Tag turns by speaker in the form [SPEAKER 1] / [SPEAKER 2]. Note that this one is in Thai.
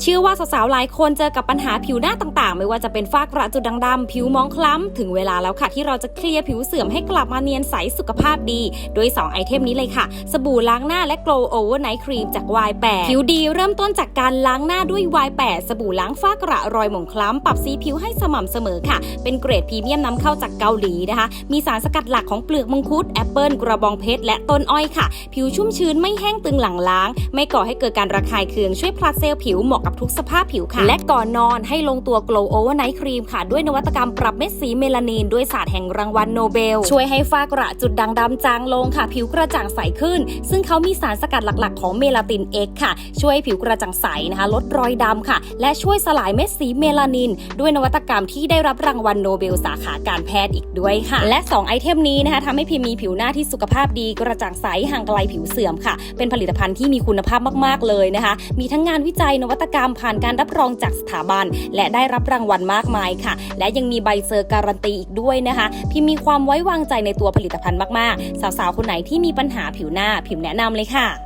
[SPEAKER 1] เชื่อว่าสาวๆหลายคนเจอกับปัญหาผิวหน้าต่างๆ ไม่ว่าจะเป็นฝ้ากระจุดด่างดำผิวมองคล้ำ ถึงเวลาแล้วค่ะ ที่เราจะเคลียร์ผิวเสื่อมให้กลับมาเนียนใสสุขภาพดี โดย 2 ไอเทมนี้เลยค่ะ สบู่ล้างหน้าและ Glow Overnight Cream จาก Y8 ผิวดีเริ่มต้นจากการล้างหน้าด้วย Y8 สบู่ล้างฝ้ากระรอยหมองคล้ำ ปรับสีผิวให้สม่ำเสมอค่ะ เป็นเกรดพรีเมียมนำเข้าจากเกาหลีนะคะ มีสารสกัดหลักของเปลือกมังคุดแอปเปิลกระบองเพชรและต้นอ้อยค่ะ ผิวชุ่มชื้นไม่แห้งตึงหลังล้าง ไม่ก่อให้เกิดการระคายเคืองช่วยพลัดเซลล์ผิวเหมาะกับทุกสภาพผิวค่ะ และก่อนนอนให้ลงตัว Glow Overnight Cream ค่ะ ด้วยนวัตกรรมปรับเม็ดสีเมลานีนด้วยศาสตร์แห่งรางวัลโนเบล ช่วยให้ฝ้ากระจุดด่างดำจางลงค่ะ ผิวกระจ่างใสขึ้น ซึ่งเขามีสารสกัดหลักๆ ของเมลาติน X ค่ะ ช่วยให้ผิวกระจ่างใสนะคะ ลดรอยดำค่ะ และช่วยสลายเม็ดสีเมลานิน ด้วยนวัตกรรมที่ได้รับรางวัลโนเบลสาขาการแพทย์อีกด้วยค่ะ และ 2 ไอเทมนี้นะคะทำให้พิมมีผิวหน้าที่สุขภาพดีกระจ่างใสห่างไกลผิวเสื่อมค่ะ เป็นผลิตภัณฑ์ที่มีคุณภาพมากๆเลยนะคะ มีทั้งงานวิจัยนวัตกรรมผ่านการรับรองจากสถาบัน และได้รับรางวัลมากมายค่ะ และยังมีใบเซอร์การันตีอีกด้วยนะคะ พิมมีความไว้วางใจในตัวผลิตภัณฑ์มากๆ สาวๆ คนไหนที่มีปัญหาผิวหน้าพิมแนะนำเลยค่ะ